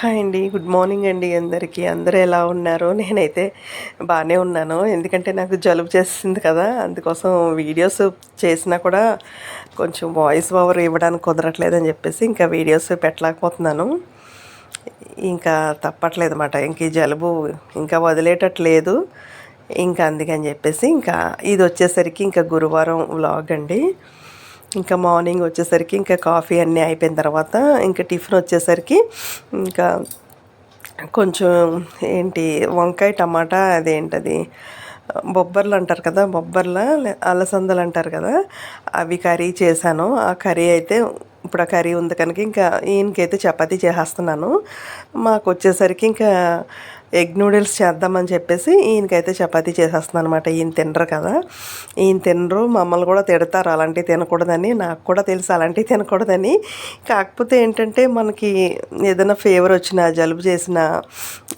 Hi అండి. Good morning అండి అందరికీ. అందరూ ఎలా ఉన్నారు? నేనైతే బాగానే ఉన్నాను. ఎందుకంటే నాకు జలుబు చేసింది కదా అందుకోసం వీడియోస్ చేసినా కూడా కొంచెం వాయిస్ ఓవర్ ఇవ్వడానికి కుదరట్లేదని చెప్పేసి ఇంకా వీడియోస్ పెట్టలేకపోతున్నాను. ఇంకా తప్పట్లేదు అన్నమాట ఇంక ఈ జలుబు ఇంకా వదిలేటట్లేదు. ఇంకా అందుకని చెప్పేసి ఇంకా ఇది వచ్చేసరికి ఇంకా గురువారం వ్లాగ్ అండి. ఇంకా మార్నింగ్ వచ్చేసరికి ఇంకా కాఫీ అన్నీ అయిపోయిన తర్వాత ఇంకా టిఫిన్ వచ్చేసరికి ఇంకా కొంచెం ఏంటి వంకాయ టమాటా అదేంటది బొబ్బర్లు అంటారు కదా బొబ్బర్ల అలసందలు అంటారు కదా అవి కర్రీ చేశాను. ఆ కర్రీ అయితే ఇప్పుడు ఆ కర్రీ ఉంది కనుక ఇంకా ఈయనకైతే చపాతీ చేసేస్తున్నాను. మాకు వచ్చేసరికి ఇంకా ఎగ్ నూడిల్స్ చేద్దామని చెప్పేసి ఈయనకైతే చపాతీ చేసేస్తున్నాను అనమాట ఈయన తినరు కదా. ఈయన తినరు మమ్మల్ని కూడా తిడతారు అలాంటివి తినకూడదని నాకు కూడా తెలుసు అలాంటివి తినకూడదని. కాకపోతే ఏంటంటే మనకి ఏదైనా ఫీవర్ వచ్చినా జలుబు చేసినా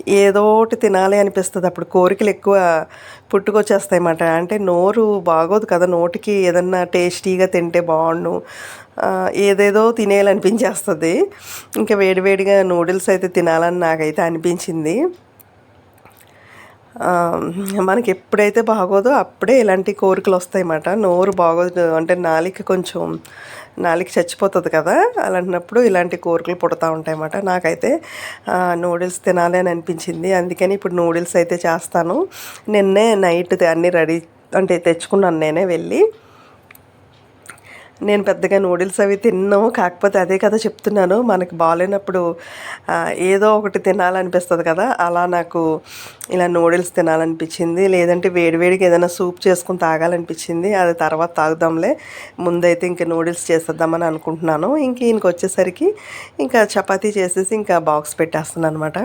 ఏదో ఒకటి తినాలి అనిపిస్తుంది. అప్పుడు కోరికలు ఎక్కువ పుట్టుకొచ్చేస్తాయి అన్నమాట అంటే నోరు బాగోదు కదా నోటికి ఏదన్నా టేస్టీగా తింటే బాగుండు. ఏదేదో తినేయాలనిపించేస్తుంది. ఇంకా వేడివేడిగా నూడిల్స్ అయితే తినాలని నాకైతే అనిపించింది. మనకి ఎప్పుడైతే బాగోదో అప్పుడే ఇలాంటి కోరికలు వస్తాయన్నమాట నోరు బాగోదు అంటే నాలిక కొంచెం నాలిక చచ్చిపోతుంది కదా అలాంటినప్పుడు ఇలాంటి కోరికలు పుడతా ఉంటాయన్నమాట. నాకైతే నూడిల్స్ తినాలి అని అనిపించింది. అందుకని ఇప్పుడు నూడిల్స్ అయితే చేస్తాను. నిన్నే నైట్ అన్నీ రెడీ అంటే తెచ్చుకున్నాను నేనే వెళ్ళి. నేను పెద్దగా నూడిల్స్ అవి తిన్నాను కాకపోతే అదే కదా చెప్తున్నాను. మనకి బాగాలేనప్పుడు ఏదో ఒకటి తినాలనిపిస్తుంది కదా. అలా నాకు ఇలా నూడిల్స్ తినాలనిపించింది. లేదంటే వేడివేడిగా ఏదైనా సూప్ చేసుకుని తాగాలనిపించింది. అది తర్వాత తాగుదాంలే. ముందైతే ఇంకా నూడిల్స్ చేసేద్దామని అనుకుంటున్నాను. ఇంక ఈయనకి వచ్చేసరికి ఇంకా చపాతీ చేసేసి ఇంకా బాక్స్ పెట్టేస్తున్నాను అనమాట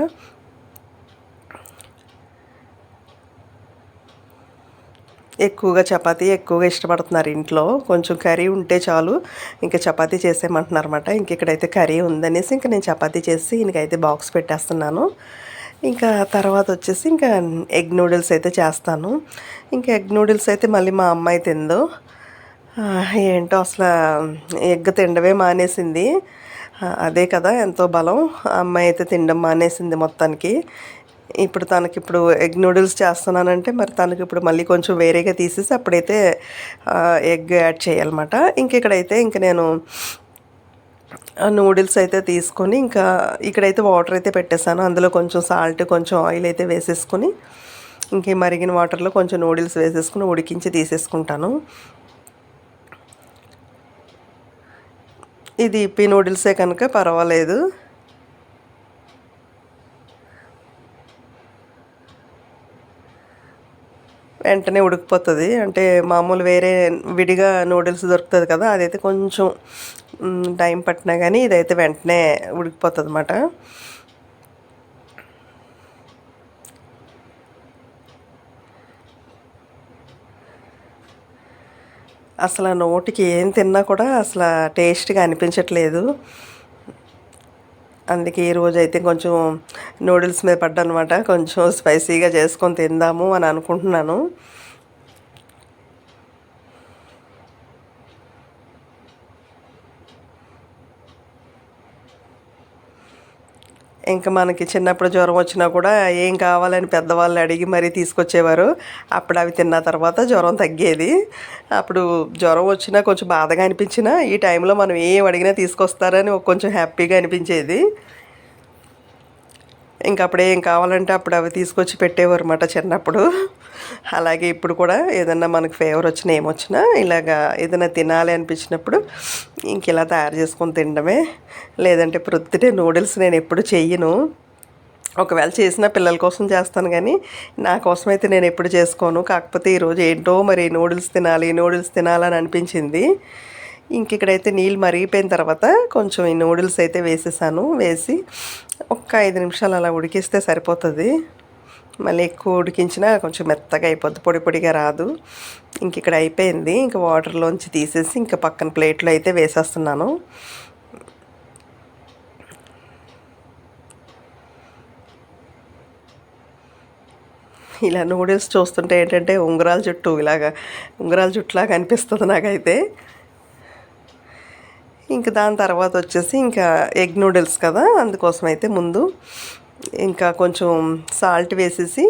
ఎక్కువగా చపాతీ ఎక్కువగా ఇష్టపడుతున్నారు ఇంట్లో. కొంచెం కర్రీ ఉంటే చాలు. ఇంకా చపాతీ చేసేయమంటున్నారు అనమాట ఇంక ఇక్కడైతే కర్రీ ఉందనేసి ఇంకా నేను చపాతీ చేసి ఈయనకైతే బాక్స్ పెట్టేస్తున్నాను. ఇంకా తర్వాత వచ్చేసి ఇంకా ఎగ్ నూడిల్స్ అయితే చేస్తాను. ఇంకా ఎగ్ నూడిల్స్ అయితే మళ్ళీ మా అమ్మాయి తిందో. ఏంటో అసలు ఎగ్ తినడమే మానేసింది. అదే కదా ఎంతో బలం. ఆ అమ్మాయి అయితే తినడం మానేసింది మొత్తానికి. ఇప్పుడు తనకి ఇప్పుడు ఎగ్ నూడిల్స్ చేస్తున్నానంటే మరి తనకి ఇప్పుడు మళ్ళీ కొంచెం వేరేగా తీసేసి అప్పుడైతే ఎగ్ యాడ్ చేయాలన్నమాట. ఇంక ఇక్కడైతే ఇంక నేను నూడిల్స్ అయితే తీసుకొని ఇంకా ఇక్కడైతే వాటర్ అయితే పెట్టేశాను. అందులో కొంచెం సాల్ట్ కొంచెం ఆయిల్ అయితే వేసేసుకొని ఇంక మరిగిన వాటర్లో కొంచెం నూడిల్స్ వేసేసుకుని ఉడికించి తీసేసుకుంటాను. ఇది ఇప్పి నూడిల్సే కనుక పర్వాలేదు. వెంటనే ఉడికిపోతుంది. అంటే మామూలు వేరే విడిగా నూడిల్స్ దొరుకుతుంది కదా అదైతే కొంచెం టైం పట్టినా కానీ ఇదైతే వెంటనే ఉడికిపోతుంది అన్నమాట అసలు నోటికి ఏం తిన్నా కూడా అసలు టేస్ట్గా అనిపించట్లేదు. అందుకే ఈరోజు అయితే కొంచెం నూడిల్స్ మీద పడ్డనమాట. కొంచెం స్పైసీగా చేసుకొని తిందాము అని అనుకుంటున్నాను. ఇంకా మనకి చిన్నప్పుడు జ్వరం వచ్చినా కూడా ఏం కావాలని పెద్దవాళ్ళని అడిగి మరీ తీసుకొచ్చేవారు. అప్పుడు అవి తిన్న తర్వాత జ్వరం తగ్గేది. అప్పుడు జ్వరం వచ్చినా కొంచెం బాధగా అనిపించినా ఈ టైంలో మనం ఏం అడిగినా తీసుకొస్తారని కొంచెం హ్యాపీగా అనిపించేది. ఇంకా అప్పుడు ఏం కావాలంటే అప్పుడు అవి తీసుకొచ్చి పెట్టేవారు అన్నమాట చిన్నప్పుడు. అలాగే ఇప్పుడు కూడా ఏదన్నా మనకు ఫేవర్ వచ్చినా ఏమొచ్చినా ఇలాగా ఏదైనా తినాలి అనిపించినప్పుడు ఇంక ఇలా తయారు చేసుకొని తినడమే. లేదంటే ప్రొద్దుటే నూడిల్స్ నేను ఎప్పుడు చెయ్యను. ఒకవేళ చేసిన పిల్లల కోసం చేస్తాను కానీ నా కోసం అయితే నేను ఎప్పుడు చేసుకోను. కాకపోతే ఈరోజు ఏంటో మరి నూడిల్స్ తినాలి నూడిల్స్ తినాలని అనిపించింది. ఇంక ఇక్కడైతే నీళ్ళు మరిగిపోయిన తర్వాత కొంచెం ఈ నూడిల్స్ అయితే వేసేసాను. వేసి ఒక్క ఐదు నిమిషాలు అలా ఉడికిస్తే సరిపోతుంది. మళ్ళీ ఎక్కువ ఉడికించినా కొంచెం మెత్తగా అయిపోద్ది పొడి పొడిగా రాదు. ఇంక ఇక్కడ అయిపోయింది. ఇంకా వాటర్లోంచి తీసేసి ఇంకా పక్కన ప్లేట్లో అయితే వేసేస్తున్నాను. ఇలా నూడిల్స్ చూస్తుంటే ఏంటంటే ఉంగరాల జుట్టు ఇలాగా ఉంగరాల జుట్టులాగా అనిపిస్తుంది నాకైతే. ఇంక దాని తర్వాత వచ్చేసి ఇంకా ఎగ్ నూడిల్స్ కదా అందుకోసం అయితే ముందు ఇంకా కొంచెం సాల్ట్ వేసేసి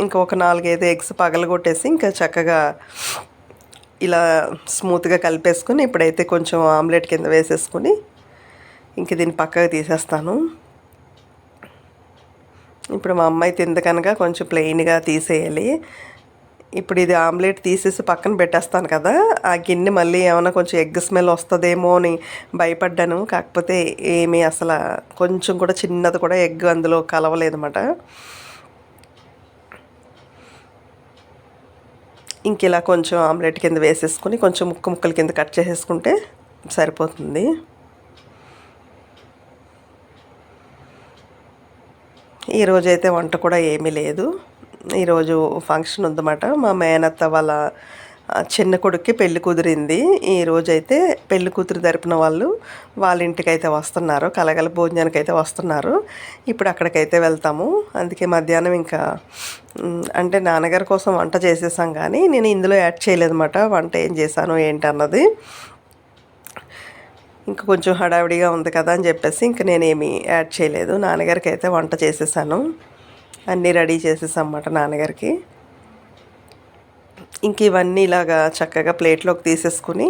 ఇంకా ఒక నాలుగైదు ఎగ్స్ పగలగొట్టేసి ఇంకా చక్కగా ఇలా స్మూత్గా కలిపేసుకొని ఇప్పుడైతే కొంచెం ఆమ్లెట్ కింద వేసేసుకొని ఇంక దీన్ని పక్కకు తీసేస్తాను. ఇప్పుడు మా అమ్మాయి తింది కనుక కొంచెం ప్లెయిన్గా తీసేయాలి. ఇప్పుడు ఇది ఆమ్లెట్ తీసేసి పక్కన పెట్టేస్తాను కదా ఆ గిన్నె మళ్ళీ ఏమైనా కొంచెం ఎగ్ స్మెల్ వస్తుందేమో అని భయపడ్డాను. కాకపోతే ఏమీ అసలు కొంచెం కూడా చిన్నది కూడా ఎగ్ అందులో కలవలేదన్నమాట. ఇంక ఇలా కొంచెం ఆమ్లెట్ కింద వేసేసుకుని కొంచెం ముక్క ముక్కల కింద కట్ చేసేసుకుంటే సరిపోతుంది. ఈరోజైతే వంట కూడా ఏమీ లేదు. ఈరోజు ఫంక్షన్ ఉందన్నమాట. మా మేనత్త వాళ్ళ చిన్న కొడుక్కి పెళ్ళి కుదిరింది. ఈ రోజైతే పెళ్ళి కూతురు తరపున వాళ్ళు వాళ్ళ ఇంటికి అయితే వస్తున్నారు. కలగల భోజనానికి అయితే వస్తున్నారు. ఇప్పుడు అక్కడికైతే వెళ్తాము. అందుకే మధ్యాహ్నం ఇంకా అంటే నాన్నగారి కోసం వంట చేసేసాం కానీ నేను ఇందులో యాడ్ చేయలేదన్నమాట. వంట ఏం చేశాను ఏంటి అన్నది. ఇంకా కొంచెం హడావిడిగా ఉంది కదా అని చెప్పేసి ఇంక నేనేమి యాడ్ చేయలేదు. నాన్నగారికి అయితే వంట చేసేసాను. అన్నీ రెడీ చేసేసాం నాన్నగారికి. ఇంక ఇవన్నీ ఇలాగా చక్కగా ప్లేట్లోకి తీసేసుకుని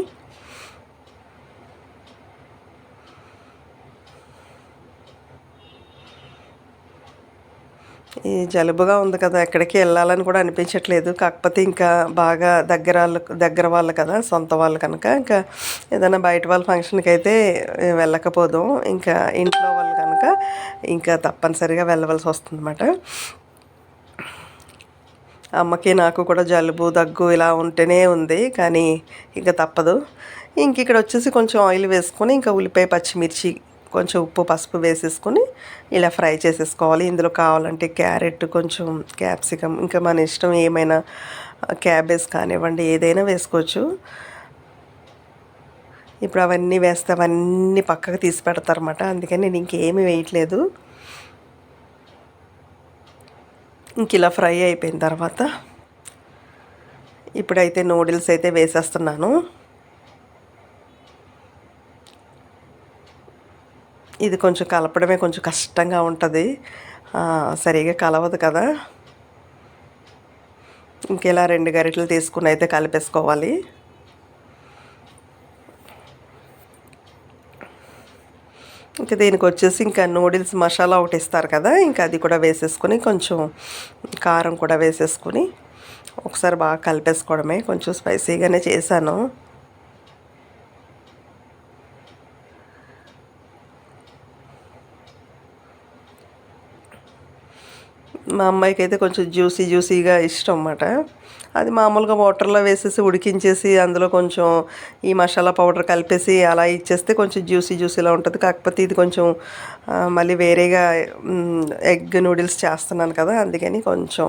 ఈ జలుబుగా ఉంది కదా ఎక్కడికి వెళ్ళాలని కూడా అనిపించట్లేదు. కాకపోతే ఇంకా బాగా దగ్గర వాళ్ళు దగ్గర వాళ్ళు కదా సొంత వాళ్ళు కనుక ఇంకా ఏదైనా బయట వాళ్ళ ఫంక్షన్కి అయితే వెళ్ళకపోదాం. ఇంకా ఇంట్లో వాళ్ళు కనుక ఇంకా తప్పనిసరిగా వెళ్ళవలసి వస్తుంది అన్నమాట అమ్మకి నాకు కూడా జలుబు దగ్గు ఇలా ఉంటేనే ఉంది కానీ ఇంకా తప్పదు. ఇంక ఇక్కడ వచ్చేసి కొంచెం ఆయిల్ వేసుకొని ఇంకా ఉల్లిపాయ పచ్చిమిర్చి కొంచెం ఉప్పు పసుపు వేసేసుకొని ఇలా ఫ్రై చేసేసుకోవాలి. ఇందులో కావాలంటే క్యారెట్ కొంచెం క్యాప్సికమ్ ఇంకా మన ఇష్టం ఏమైనా క్యాబేజ్ కానివ్వండి ఏదైనా వేసుకోవచ్చు. ఇప్పుడు అవన్నీ వేస్తే అవన్నీ పక్కకు తీసి పెడతారన్నమాట. అందుకని నేను ఇంకేమీ వేయట్లేదు. ఇంక ఇలా ఫ్రై అయిపోయిన తర్వాత ఇప్పుడైతే నూడిల్స్ అయితే వేసేస్తున్నాను. ఇది కొంచెం కలపడమే కొంచెం కష్టంగా ఉంటుంది. సరిగా కలవదు కదా. ఇంకెలా రెండు గరిటెలు తీసుకుని అయితే కలిపేసుకోవాలి. ఇంకా దీనికి వచ్చేసి ఇంకా నూడిల్స్ మసాలా ఒకటి ఇస్తారు కదా ఇంకా అది కూడా వేసేసుకొని కొంచెం కారం కూడా వేసేసుకొని ఒకసారి బాగా కలిపేసుకోవడమే. కొంచెం స్పైసీగానే చేశాను. మా అమ్మాయికి అయితే కొంచెం జ్యూసీ జ్యూసీగా ఇష్టం అన్నమాట. అది మామూలుగా వాటర్లో వేసేసి ఉడికించేసి అందులో కొంచెం ఈ మసాలా పౌడర్ కలిపేసి అలా ఇచ్చేస్తే కొంచెం జ్యూసీ జ్యూసీలా ఉంటుంది. కాకపోతే ఇది కొంచెం మళ్ళీ వేరేగా ఎగ్ నూడిల్స్ చేస్తున్నాను కదా అందుకని కొంచెం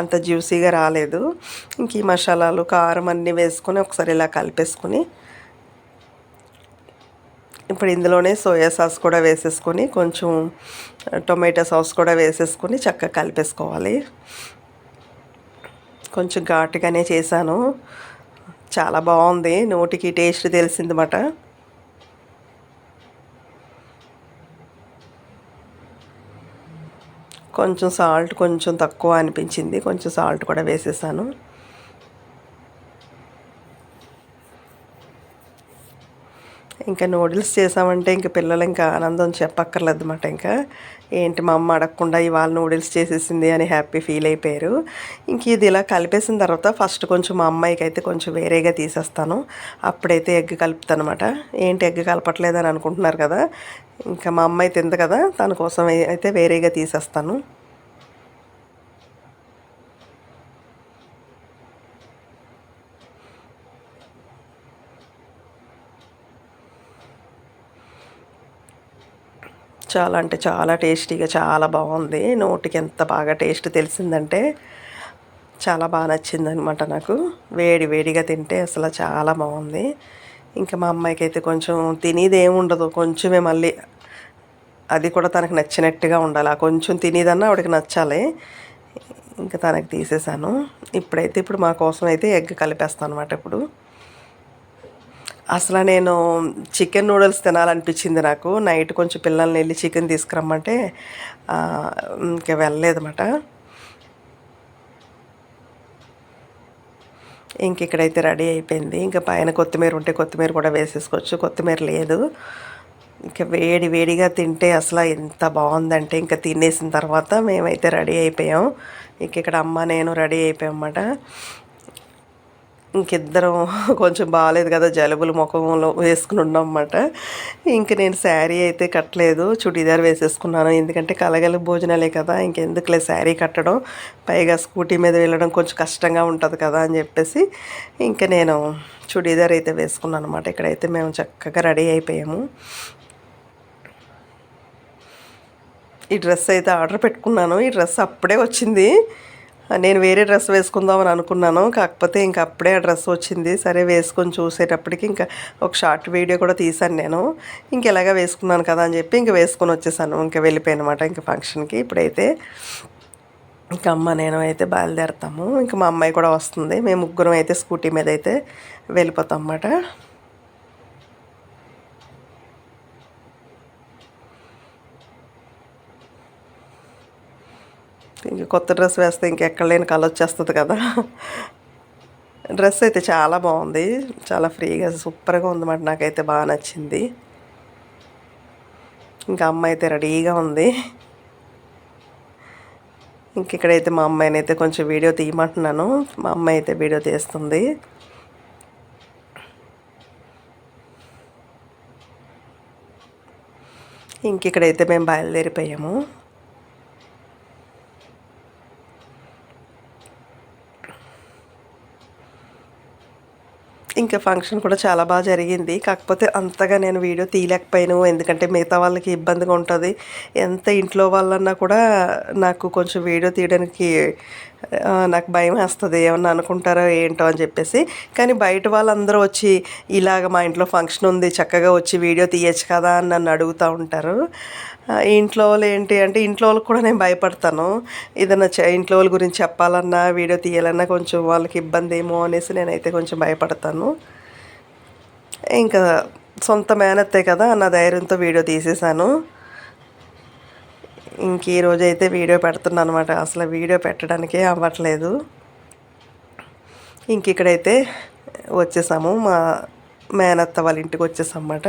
అంత జ్యూసీగా రాలేదు. ఇంక ఈ మసాలాలు కారం అన్నీ వేసుకొని ఒకసారి ఇలా కలిపేసుకొని ఇప్పుడు ఇందులోనే సోయా సాస్ కూడా వేసేసుకొని కొంచెం టొమాటో సాస్ కూడా వేసేసుకొని చక్కగా కలిపేసుకోవాలి. కొంచెం ఘాటుగానే చేశాను. చాలా బాగుంది. నోటికి టేస్ట్ తెలిసిందన్నమాట. కొంచెం సాల్ట్ కొంచెం తక్కువ అనిపించింది. కొంచెం సాల్ట్ కూడా వేసేసాను. ఇంకా నూడిల్స్ చేసామంటే ఇంకా పిల్లలు ఇంకా ఆనందం చెప్పక్కర్లేదు అనమాట ఇంకా. ఏంటి మా అమ్మ అడగకుండా ఇవాళ నూడిల్స్ చేసేసింది అని హ్యాపీ ఫీల్ అయిపోయారు. ఇంక ఇది ఇలా కలిపేసిన తర్వాత ఫస్ట్ కొంచెం మా అమ్మాయికి అయితే కొంచెం వేరేగా తీసేస్తాను. అప్పుడైతే ఎగ్ కలుపుతాను అనమాట ఏంటి ఎగ్ కలపట్లేదని అనుకుంటున్నారు కదా ఇంకా మా అమ్మాయి తింది కదా తన కోసం అయితే వేరేగా తీసేస్తాను. చాలా అంటే చాలా టేస్టీగా చాలా బాగుంది. నోటికి ఎంత బాగా టేస్ట్ తెలిసిందంటే చాలా బాగా నచ్చింది అనమాట నాకు. వేడి వేడిగా తింటే అసలు చాలా బాగుంది. ఇంకా మా అమ్మాయికి అయితే కొంచెం తినేది ఏముండదు కొంచెమే మళ్ళీ అది కూడా తనకు నచ్చినట్టుగా ఉండాలి. ఆ కొంచెం తినేదన్నా ఆవిడకి నచ్చాలి. ఇంకా తనకి తీసేసాను ఇప్పుడైతే ఇప్పుడు మా కోసం అయితే ఎగ్ కలిపేస్తాను అనమాట ఇప్పుడు. అసలు నేను చికెన్ నూడిల్స్ తినాలనిపించింది నాకు. నైట్ కొంచెం పిల్లల్ని వెళ్ళి చికెన్ తీసుకురమ్మంటే ఇంకా వెళ్ళలేదన్నమాట. ఇంక ఇక్కడైతే రెడీ అయిపోయింది. ఇంకా పైన కొత్తిమీర ఉంటే కొత్తిమీర కూడా వేసేసుకోవచ్చు. కొత్తిమీర లేదు. ఇంకా వేడి వేడిగా తింటే అసలు ఎంత బాగుందంటే ఇంకా తినేసిన తర్వాత మేమైతే రెడీ అయిపోయాం. ఇంక ఇక్కడ అమ్మ నేను రెడీ అయిపోయాం అన్నమాట. ఇంకిద్దరం కొంచెం బాగాలేదు కదా జలుబులు ముఖంలో వేసుకుని ఉన్నాం అనమాట ఇంక నేను శారీ అయితే కట్టలేదు చుడీదార్ వేసేసుకున్నాను. ఎందుకంటే కలగల భోజనాలే కదా ఇంకెందుకులే శారీ కట్టడం. పైగా స్కూటీ మీద వెళ్ళడం కొంచెం కష్టంగా ఉంటుంది కదా అని చెప్పేసి ఇంకా నేను చుడీదార్ అయితే వేసుకున్నాను అనమాట ఇక్కడైతే మేము చక్కగా రెడీ అయిపోయాము. ఈ డ్రెస్ అయితే ఆర్డర్ పెట్టుకున్నాను. ఈ డ్రెస్ అప్పుడే వచ్చింది. నేను వేరే డ్రెస్ వేసుకుందామని అనుకున్నాను. కాకపోతే ఇంకా అప్పుడే ఆ డ్రెస్ వచ్చింది. సరే వేసుకొని చూసేటప్పటికి ఇంకా ఒక షార్ట్ వీడియో కూడా తీశాను నేను. ఇంక వేసుకున్నాను కదా అని చెప్పి ఇంకా వేసుకొని వచ్చేసాను. ఇంకా వెళ్ళిపోయాను అనమాట ఇంకా ఫంక్షన్కి. ఇప్పుడైతే ఇంకా అమ్మ నేను అయితే బయలుదేరతాము. ఇంకా మా అమ్మాయి కూడా వస్తుంది. మేము ముగ్గురం అయితే స్కూటీ మీద అయితే వెళ్ళిపోతాం అన్నమాట. ఇంక కొత్త డ్రెస్ వేస్తే ఇంకెక్కడ లేని కళ వచ్చేస్తుంది కదా. డ్రెస్ అయితే చాలా బాగుంది. చాలా ఫ్రీగా సూపర్గా ఉందన్నమాట. నాకైతే బాగా నచ్చింది. ఇంకా అమ్మ అయితే రెడీగా ఉంది. ఇంక ఇక్కడైతే మా అమ్మాయిని అయితే కొంచెం వీడియో తీయమంటున్నాను. మా అమ్మాయి అయితే వీడియో తీస్తుంది. ఇంక ఇక్కడైతే మేము బయలుదేరిపోయాము. ఇంకా ఫంక్షన్ కూడా చాలా బాగా జరిగింది. కాకపోతే అంతగా నేను వీడియో తీయలేకపోయాను. ఎందుకంటే మిగతా వాళ్ళకి ఇబ్బందిగా ఉంటుంది. ఎంత ఇంట్లో వాళ్ళన్నా కూడా నాకు కొంచెం వీడియో తీయడానికి నాకు భయం వేస్తుంది ఏమన్నా అనుకుంటారో ఏంటో అని చెప్పేసి. కానీ బయట వాళ్ళందరూ వచ్చి ఇలాగ మా ఇంట్లో ఫంక్షన్ ఉంది చక్కగా వచ్చి వీడియో తీయచ్చు కదా అని నన్ను అడుగుతూ ఉంటారు. ఇంట్లో వాళ్ళు ఏంటి అంటే ఇంట్లో వాళ్ళకి కూడా నేను భయపడతాను. ఏదైనా చె- ఇంట్లో వాళ్ళ గురించి చెప్పాలన్నా వీడియో తీయాలన్నా కొంచెం వాళ్ళకి ఇబ్బంది ఏమో అనేసి నేనైతే కొంచెం భయపడతాను. ఇంకా సొంత మేనత్తే కదా నా ధైర్యంతో వీడియో తీసేశాను. ఇంక ఈ రోజైతే అయితే వీడియో పెడుతున్నాను అనమాట అసలు వీడియో పెట్టడానికే అవ్వట్లేదు. ఇంక ఇక్కడైతే వచ్చేసాము. మా మేనత్త వాళ్ళ ఇంటికి వచ్చేసాం అన్నమాట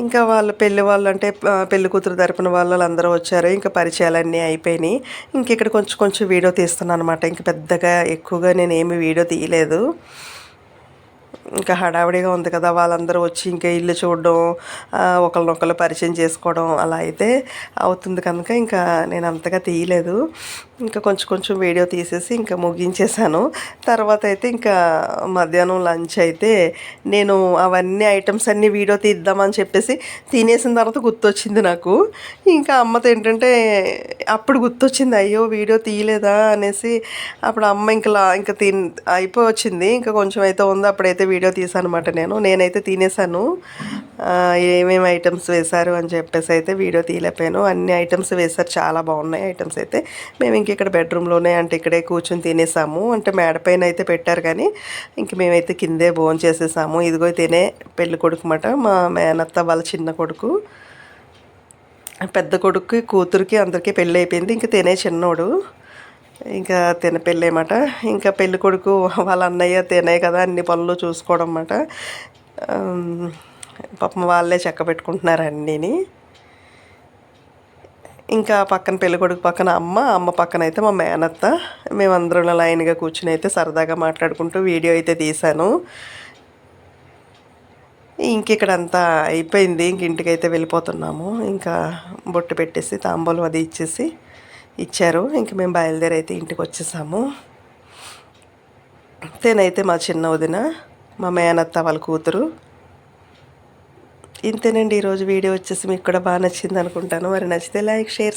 ఇంకా వాళ్ళు పెళ్ళి వాళ్ళు అంటే పెళ్ళి కూతురు తరపున వాళ్ళు అందరూ వచ్చారు. ఇంకా పరిచయాలన్నీ అయిపోయినాయి. ఇంక ఇక్కడ కొంచెం కొంచెం వీడియో తీస్తున్నాను అనమాట ఇంక పెద్దగా ఎక్కువగా నేను ఏమి వీడియో తీయలేదు. ఇంకా హడావిడిగా ఉంది కదా వాళ్ళందరూ వచ్చి ఇంకా ఇల్లు చూడడం ఒకరినొకరు పరిచయం చేసుకోవడం అలా అయితే అవుతుంది కనుక ఇంకా నేను అంతగా తీయలేదు. ఇంకా కొంచెం కొంచెం వీడియో తీసేసి ఇంకా ముగించేశాను. తర్వాత అయితే ఇంకా మధ్యాహ్నం లంచ్ అయితే నేను అవన్నీ ఐటమ్స్ అన్నీ వీడియో తీద్దామని చెప్పేసి తినేసిన తర్వాత గుర్తొచ్చింది నాకు. ఇంకా అమ్మతో ఏంటంటే అప్పుడు గుర్తొచ్చింది అయ్యో వీడియో తీయలేదా? అనేసి అప్పుడు అమ్మ ఇంకా లా- ఇంకా తిన్ అయిపోయి వచ్చింది. ఇంకా కొంచెం అయితే ఉంది అప్పుడైతే వీడియో తీసాను అనమాట నేను. నేనైతే తినేసాను ఏమేమి ఐటమ్స్ వేశారు అని చెప్పేసి అయితే వీడియో తీయలేకపోయాను. అన్ని ఐటమ్స్ వేశారు. చాలా బాగున్నాయి ఐటమ్స్ అయితే. మేము ఇంక ఇక్కడ బెడ్రూమ్లోనే అంటే ఇక్కడే కూర్చొని తినేసాము అంటే మేడపైన అయితే పెట్టారు కానీ ఇంక మేమైతే కిందే భోజనం చేసేసాము. ఇదిగో తినే పెళ్ళి కొడుకు మాట మా మేనత్త వాళ్ళ చిన్న కొడుకు. పెద్ద కొడుకుకి కూతురికి అందరికీ పెళ్ళి అయిపోయింది. ఇంక తినే చిన్నోడు. ఇంకా తిన పెళ్ళి అన్నమాట ఇంకా పెళ్ళి కొడుకు వాళ్ళ అన్నయ్య తినే కదా అన్ని పనులు చూసుకోవడం అన్నమాట. పాపం వాళ్ళే చెక్క పెట్టుకుంటున్నారు అన్నీని. ఇంకా పక్కన పెళ్ళి కొడుకు పక్కన అమ్మ అమ్మ పక్కన అయితే మా మేనత్త. మేమందరం లైన్గా కూర్చుని అయితే సరదాగా మాట్లాడుకుంటూ వీడియో అయితే తీశాను. ఇంక ఇక్కడ అంతా అయిపోయింది. ఇంక ఇంటికైతే వెళ్ళిపోతున్నాము. ఇంకా బొట్టు పెట్టేసి తాంబూలం అది ఇచ్చేసి ఇచ్చారు. ఇంక మేము బయలుదేరి అయితే ఇంటికి వచ్చేసాము తేనైతే మా చిన్న వదిన మా మేనత్త వాళ్ళ కూతురు. ఇంతేనండి ఈరోజు వీడియో వచ్చేసి మీకు కూడా బాగా నచ్చింది అనుకుంటాను. మరి నచ్చితే లైక్ షేర్